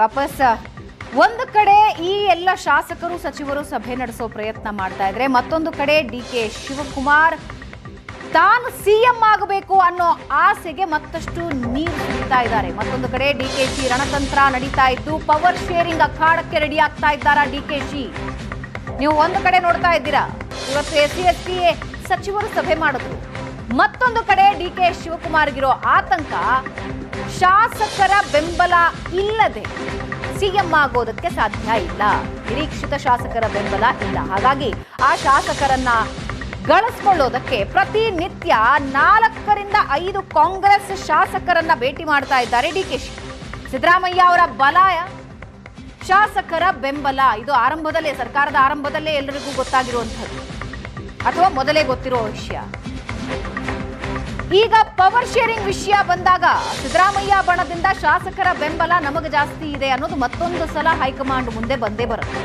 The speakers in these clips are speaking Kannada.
ವಾಪಸ್ ಒಂದು ಕಡೆ ಈ ಎಲ್ಲ ಶಾಸಕರು, ಸಚಿವರು ಸಭೆ ನಡೆಸೋ ಪ್ರಯತ್ನ ಮಾಡ್ತಾ ಇದ್ರೆ, ಮತ್ತೊಂದು ಕಡೆ ಡಿ ಕೆ ಶಿವಕುಮಾರ್ ತಾನು ಸಿಎಂ ಆಗಬೇಕು ಅನ್ನೋ ಆಸೆಗೆ ಮತ್ತಷ್ಟು ನೀರು ಸುರಿತಾ ಇದ್ದಾರೆ. ಮತ್ತೊಂದು ಕಡೆ ಡಿ ಕೆ ಶಿ ರಣತಂತ್ರ ನಡೀತಾ ಇದ್ದು ಪವರ್ ಶೇರಿಂಗ್ ಅಖಾಡಕ್ಕೆ ರೆಡಿ ಆಗ್ತಾ ಇದ್ದಾರಾ ಡಿ ಕೆ ಶಿ? ನೀವು ಒಂದು ಕಡೆ ನೋಡ್ತಾ ಇದ್ದೀರಾ? ಇವತ್ತು ಎಸ್ ಸಿ ಎಸ್ ಸಚಿವರು ಸಭೆ ಮಾಡಿದ್ರು ಮತ್ತೊಂದು ಕಡೆ ಡಿ ಕೆ ಶಿವಕುಮಾರ್ಗಿರೋ ಆತಂಕ, ಶಾಸಕರ ಬೆಂಬಲ ಇಲ್ಲದೆ ಸಿಎಂ ಆಗೋದಕ್ಕೆ ಸಾಧ್ಯ ಇಲ್ಲ. ನಿರೀಕ್ಷಿತ ಶಾಸಕರ ಬೆಂಬಲ ಇಲ್ಲ. ಹಾಗಾಗಿ ಆ ಶಾಸಕರನ್ನ ಗಳಿಸ್ಕೊಳ್ಳೋದಕ್ಕೆ ಪ್ರತಿನಿತ್ಯ ನಾಲ್ಕರಿಂದ ಐದು ಕಾಂಗ್ರೆಸ್ ಶಾಸಕರನ್ನ ಭೇಟಿ ಮಾಡ್ತಾ ಇದ್ದಾರೆ ಡಿ ಕೆ ಶಿ. ಸಿದ್ದರಾಮಯ್ಯ ಅವರ ಬಲಾಯ ಶಾಸಕರ ಬೆಂಬಲ. ಇದು ಆರಂಭದಲ್ಲೇ, ಸರ್ಕಾರದ ಆರಂಭದಲ್ಲೇ ಎಲ್ಲರಿಗೂ ಗೊತ್ತಾಗಿರುವಂಥದ್ದು. ಅಥವಾ ಮೊದಲೇ ಗೊತ್ತಿರೋ ವಿಷಯ. ಈಗ ಪವರ್ ಶೇರಿಂಗ್ ವಿಷಯ ಬಂದಾಗ ಸಿದ್ದರಾಮಯ್ಯ ಬಣದಿಂದ ಶಾಸಕರ ಬೆಂಬಲ ನಮಗೆ ಜಾಸ್ತಿ ಇದೆ ಅನ್ನೋದು ಮತ್ತೊಂದು ಸಲ ಹೈಕಮಾಂಡ್ ಮುಂದೆ ಬಂದೇ ಬರುತ್ತೆ.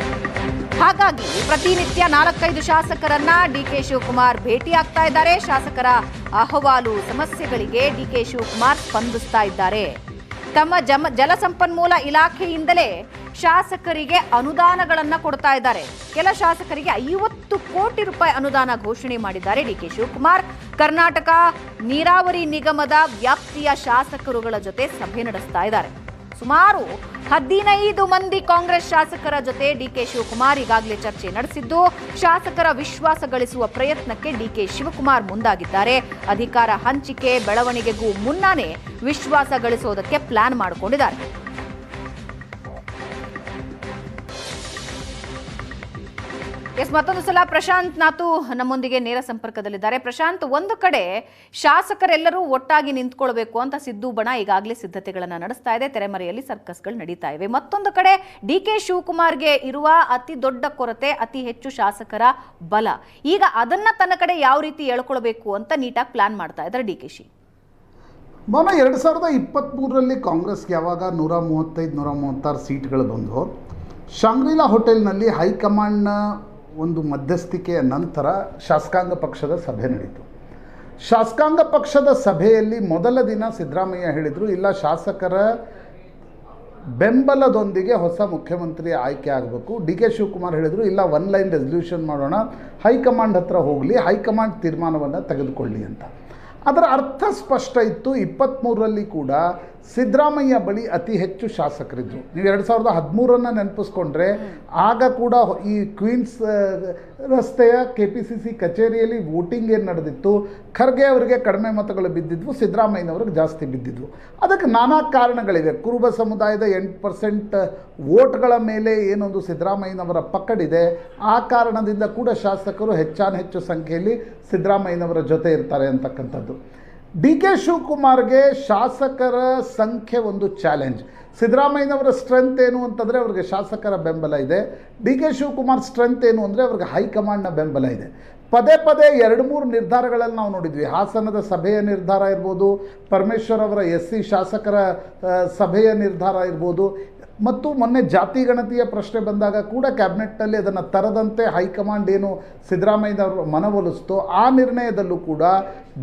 ಹಾಗಾಗಿ ಪ್ರತಿನಿತ್ಯ ನಾಲ್ಕೈದು ಶಾಸಕರನ್ನ ಡಿ ಕೆ ಶಿವಕುಮಾರ್ ಭೇಟಿ ಆಗ್ತಾ ಇದ್ದಾರೆ. ಶಾಸಕರ ಅಹವಾಲು ಸಮಸ್ಯೆಗಳಿಗೆ ಡಿ ಕೆ ಶಿವಕುಮಾರ್ ಸ್ಪಂದಿಸ್ತಾ ಇದ್ದಾರೆ. ತಮ್ಮ ಜಲಸಂಪನ್ಮೂಲ ಇಲಾಖೆಯಿಂದಲೇ ಶಾಸಕರಿಗೆ ಅನುದಾನಗಳನ್ನ ಕೊಡ್ತಾ ಇದ್ದಾರೆ. ಕೆಲ ಶಾಸಕರಿಗೆ ಐವತ್ತು ಕೋಟಿ ರೂಪಾಯಿ ಅನುದಾನ ಘೋಷಣೆ ಮಾಡಿದ್ದಾರೆ ಡಿ ಕೆ ಶಿವಕುಮಾರ್. ಕರ್ನಾಟಕ ನೀರಾವರಿ ನಿಗಮದ ವ್ಯಾಪ್ತಿಯ ಶಾಸಕರುಗಳ ಜೊತೆ ಸಭೆ ನಡೆಸ್ತಾ ಇದ್ದಾರೆ. ಸುಮಾರು ಹದಿನೈದು ಮಂದಿ ಕಾಂಗ್ರೆಸ್ ಶಾಸಕರ ಜೊತೆ ಡಿಕೆ ಶಿವಕುಮಾರ್ ಈಗಾಗಲೇ ಚರ್ಚೆ ನಡೆಸಿದ್ದು, ಶಾಸಕರ ವಿಶ್ವಾಸ ಗಳಿಸುವ ಪ್ರಯತ್ನಕ್ಕೆ ಡಿಕೆ ಶಿವಕುಮಾರ್ ಮುಂದಾಗಿದ್ದಾರೆ. ಅಧಿಕಾರ ಹಂಚಿಕೆ, ಬೆಳವಣಿಗೆಗೂ ಮುನ್ನಾನೇ ವಿಶ್ವಾಸ ಗಳಿಸೋದಕ್ಕೆ ಪ್ಲಾನ್ ಮಾಡಿಕೊಂಡಿದ್ದಾರೆ. ಎಸ್, ಮತ್ತೊಂದು ಸಲ ಪ್ರಶಾಂತ್ ನಾತು ನಮ್ಮೊಂದಿಗೆ ನೇರ ಸಂಪರ್ಕದಲ್ಲಿದ್ದಾರೆ. ಪ್ರಶಾಂತ್, ಒಂದು ಕಡೆ ಶಾಸಕರೆಲ್ಲರೂ ಒಟ್ಟಾಗಿ ನಿಂತ್ಕೊಳ್ಬೇಕು ಅಂತ ಸಿದ್ದು ಬಣ ಈಗಾಗಲೇ ಸಿದ್ಧತೆಗಳನ್ನು ನಡೆಸ್ತಾ ಇದೆ. ತೆರೆಮರೆಯಲ್ಲಿ ಸರ್ಕಸ್ಗಳು ನಡೀತಾ ಇವೆ. ಮತ್ತೊಂದು ಕಡೆ ಡಿ ಕೆ ಶಿವಕುಮಾರ್ಗೆ ಇರುವ ಅತಿ ದೊಡ್ಡ ಕೊರತೆ, ಅತಿ ಹೆಚ್ಚು ಶಾಸಕರ ಬಲ. ಈಗ ಅದನ್ನ ತನ್ನ ಕಡೆ ಯಾವ ರೀತಿ ಹೇಳ್ಕೊಳ್ಬೇಕು ಅಂತ ನೀಟಾಗಿ ಪ್ಲಾನ್ ಮಾಡ್ತಾ ಇದ್ದಾರೆ ಡಿ ಕೆ ಶಿ. ಮಾಮ ಎರಡು ಸಾವಿರದ ಇಪ್ಪತ್ತ್ಮೂರರಲ್ಲಿ ಕಾಂಗ್ರೆಸ್ಗೆ ಯಾವಾಗ ನೂರ ಮೂವತ್ತೈದು, ನೂರ ಮೂವತ್ತಾರು ಸೀಟ್ಗಳು ಬಂದವು ಶಾಂಗ್ರಿಲಾ ಹೋಟೆಲ್ನಲ್ಲಿ ಹೈಕಮಾಂಡ್ನ ಒಂದು ಮಧ್ಯಸ್ಥಿಕೆಯ ನಂತರ ಶಾಸಕಾಂಗ ಪಕ್ಷದ ಸಭೆ ನಡೀತು. ಶಾಸಕಾಂಗ ಪಕ್ಷದ ಸಭೆಯಲ್ಲಿ ಮೊದಲ ದಿನ ಸಿದ್ದರಾಮಯ್ಯ ಹೇಳಿದರು, ಇಲ್ಲ, ಶಾಸಕರ ಬೆಂಬಲದೊಂದಿಗೆ ಹೊಸ ಮುಖ್ಯಮಂತ್ರಿ ಆಯ್ಕೆ ಆಗಬೇಕು. ಡಿ ಕೆ ಶಿವಕುಮಾರ್ ಹೇಳಿದರು, ಇಲ್ಲ ಒನ್ ಲೈನ್ ರೆಸಲ್ಯೂಷನ್ ಮಾಡೋಣ, ಹೈಕಮಾಂಡ್ ಹತ್ರ ಹೋಗಲಿ, ಹೈಕಮಾಂಡ್ ತೀರ್ಮಾನವನ್ನು ತೆಗೆದುಕೊಳ್ಳಿ ಅಂತ. ಅದರ ಅರ್ಥ ಸ್ಪಷ್ಟ ಇತ್ತು. ಇಪ್ಪತ್ತ್ಮೂರರಲ್ಲಿ ಕೂಡ ಸಿದ್ದರಾಮಯ್ಯ ಬಳಿ ಅತಿ ಹೆಚ್ಚು ಶಾಸಕರಿದ್ದರು ನೀವು ಎರಡು ಸಾವಿರದ ಹದಿಮೂರನ್ನು ನೆನಪಿಸ್ಕೊಂಡ್ರೆ, ಆಗ ಕೂಡ ಈ ಕ್ವೀನ್ಸ್ ರಸ್ತೆಯ ಕೆ ಪಿ ಸಿ ಸಿ ಕಚೇರಿಯಲ್ಲಿ ವೋಟಿಂಗ್ ಏನು ನಡೆದಿತ್ತು, ಖರ್ಗೆ ಅವರಿಗೆ ಕಡಿಮೆ ಮತಗಳು ಬಿದ್ದಿದ್ವು, ಸಿದ್ದರಾಮಯ್ಯನವ್ರಿಗೆ ಜಾಸ್ತಿ ಬಿದ್ದಿದ್ವು. ಅದಕ್ಕೆ ನಾನಾ ಕಾರಣಗಳಿವೆ. ಕುರುಬ ಸಮುದಾಯದ ಎಂಟು ಪರ್ಸೆಂಟ್ ವೋಟ್ಗಳ ಮೇಲೆ ಏನೊಂದು ಸಿದ್ದರಾಮಯ್ಯನವರ ಪಕ್ಕಡಿದೆ ಆ ಕಾರಣದಿಂದ ಕೂಡ ಶಾಸಕರು ಹೆಚ್ಚಾನ ಹೆಚ್ಚು ಸಂಖ್ಯೆಯಲ್ಲಿ ಸಿದ್ದರಾಮಯ್ಯನವರ ಜೊತೆ ಇರ್ತಾರೆ ಅಂತಕ್ಕಂಥದ್ದು. ಡಿ ಕೆ ಶಿವಕುಮಾರ್ಗೆ ಶಾಸಕರ ಸಂಖ್ಯೆ ಒಂದು ಚಾಲೆಂಜ್. ಸಿದ್ದರಾಮಯ್ಯನವರ ಸ್ಟ್ರೆಂತ್ ಏನು ಅಂತಂದರೆ ಅವ್ರಿಗೆ ಶಾಸಕರ ಬೆಂಬಲ ಇದೆ. ಡಿ ಕೆ ಶಿವಕುಮಾರ್ ಸ್ಟ್ರೆಂತ್ ಏನು ಅಂದರೆ ಅವ್ರಿಗೆ ಹೈಕಮಾಂಡ್ನ ಬೆಂಬಲ ಇದೆ. ಪದೇ ಪದೇ ಎರಡು ಮೂರು ನಿರ್ಧಾರಗಳಲ್ಲಿ ನಾವು ನೋಡಿದ್ವಿ. ಹಾಸನದ ಸಭೆಯ ನಿರ್ಧಾರ ಇರ್ಬೋದು, ಪರಮೇಶ್ವರ್ ಅವರ ಎಸ್ ಸಿ ಶಾಸಕರ ಸಭೆಯ ನಿರ್ಧಾರ ಇರ್ಬೋದು. ಮತ್ತು ಮೊನ್ನೆ ಜಾತಿ ಗಣತಿಯ ಪ್ರಶ್ನೆ ಬಂದಾಗ ಕೂಡ ಕ್ಯಾಬಿನೆಟ್ನಲ್ಲಿ ಅದನ್ನು ತರದಂತೆ ಹೈಕಮಾಂಡ್ ಏನು ಸಿದ್ದರಾಮಯ್ಯನವರು ಮನವೊಲಿಸ್ತೋ, ಆ ನಿರ್ಣಯದಲ್ಲೂ ಕೂಡ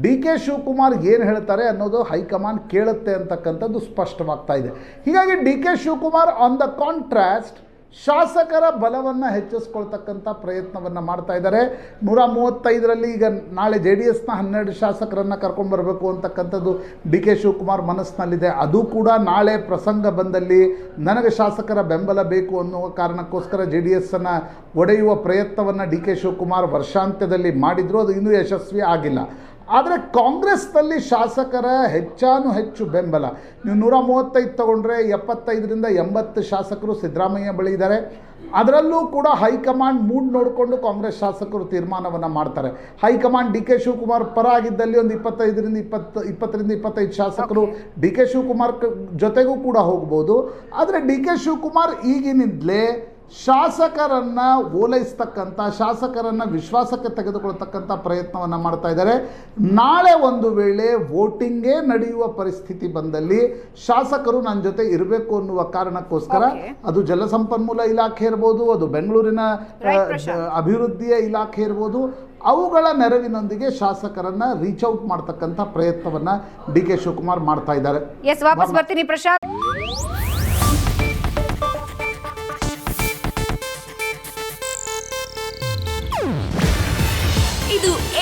ಡಿ ಕೆ ಶಿವಕುಮಾರ್ ಏನು ಹೇಳ್ತಾರೆ ಅನ್ನೋದು ಹೈಕಮಾಂಡ್ ಕೇಳುತ್ತೆ ಅಂತಕ್ಕಂಥದ್ದು ಸ್ಪಷ್ಟವಾಗ್ತಾ ಇದೆ. ಹೀಗಾಗಿ D K Shivakumar on the contrast ಶಾಸಕರ ಬಲವನ್ನು ಹೆಚ್ಚಿಸ್ಕೊಳ್ತಕ್ಕಂಥ ಪ್ರಯತ್ನವನ್ನು ಮಾಡ್ತಾ ಇದ್ದಾರೆ. ನೂರ ಮೂವತ್ತೈದರಲ್ಲಿ ಈಗ ನಾಳೆ ಜೆ ಡಿ ಎಸ್ನ ಹನ್ನೆರಡು ಶಾಸಕರನ್ನು ಕರ್ಕೊಂಡ್ಬರಬೇಕು ಅಂತಕ್ಕಂಥದ್ದು ಡಿ ಕೆ ಶಿವಕುಮಾರ್ ಮನಸ್ಸಿನಲ್ಲಿದೆ. ಅದು ಕೂಡ ನಾಳೆ ಪ್ರಸಂಗ ಬಂದಲ್ಲಿ ನನಗೆ ಶಾಸಕರ ಬೆಂಬಲ ಬೇಕು ಅನ್ನುವ ಕಾರಣಕ್ಕೋಸ್ಕರ ಜೆ ಡಿ ಎಸ್ಸನ್ನು ಒಡೆಯುವ ಪ್ರಯತ್ನವನ್ನು ಡಿ ಕೆ ಶಿವಕುಮಾರ್ ವರ್ಷಾಂತ್ಯದಲ್ಲಿ ಮಾಡಿದರೂ. ಅದು ಇನ್ನೂ ಯಶಸ್ವಿ ಆಗಿಲ್ಲ. ಆದರೆ ಕಾಂಗ್ರೆಸ್ನಲ್ಲಿ ಶಾಸಕರ ಹೆಚ್ಚಾನು ಹೆಚ್ಚು ಬೆಂಬಲ. ನೀವು ನೂರ ಮೂವತ್ತೈದು ತಗೊಂಡ್ರೆ ಎಪ್ಪತ್ತೈದರಿಂದ ಎಂಬತ್ತು ಶಾಸಕರು ಸಿದ್ದರಾಮಯ್ಯ ಬಳಿ ಇದ್ದಾರೆ. ಅದರಲ್ಲೂ ಕೂಡ ಹೈಕಮಾಂಡ್ ಮೂಡ್ ನೋಡಿಕೊಂಡು ಕಾಂಗ್ರೆಸ್ ಶಾಸಕರು ತೀರ್ಮಾನವನ್ನು ಮಾಡ್ತಾರೆ. ಹೈಕಮಾಂಡ್ ಡಿ ಕೆ ಶಿವಕುಮಾರ್ ಪರ ಆಗಿದ್ದಲ್ಲಿ ಒಂದು ಇಪ್ಪತ್ತೈದರಿಂದ ಇಪ್ಪತ್ತು, ಇಪ್ಪತ್ತರಿಂದ ಇಪ್ಪತ್ತೈದು ಶಾಸಕರು ಡಿ ಕೆ ಶಿವಕುಮಾರ್ ಜೊತೆಗೂ ಕೂಡ ಹೋಗ್ಬೋದು. ಆದರೆ ಡಿ ಕೆ ಶಿವಕುಮಾರ್ ಈಗಿನಿಂದಲೇ ಶಾಸಕರನ್ನು ಓಲೈಸ್ತಕ್ಕಂಥ ಶಾಸಕರನ್ನು ವಿಶ್ವಾಸಕ್ಕೆ ತೆಗೆದುಕೊಳ್ತಕ್ಕಂಥ ಪ್ರಯತ್ನವನ್ನು ಮಾಡ್ತಾ ಇದ್ದಾರೆ. ನಾಳೆ ಒಂದು ವೇಳೆ ವೋಟಿಂಗೇ ನಡೆಯುವ ಪರಿಸ್ಥಿತಿ ಬಂದಲ್ಲಿ ಶಾಸಕರು ನನ್ನ ಜೊತೆ ಇರಬೇಕು ಅನ್ನುವ ಕಾರಣಕ್ಕೋಸ್ಕರ ಅದು ಜಲಸಂಪನ್ಮೂಲ ಇಲಾಖೆ ಇರ್ಬೋದು ಅದು ಬೆಂಗಳೂರಿನ. ಅಭಿವೃದ್ಧಿಯ ಇಲಾಖೆ ಇರ್ಬೋದು ಅವುಗಳ ನೆರವಿನೊಂದಿಗೆ ಶಾಸಕರನ್ನ ರೀಚ್ ಔಟ್ ಮಾಡ್ತಕ್ಕಂಥ ಪ್ರಯತ್ನವನ್ನ ಡಿ ಕೆ ಶಿವಕುಮಾರ್ ಮಾಡ್ತಾ ಇದ್ದಾರೆ.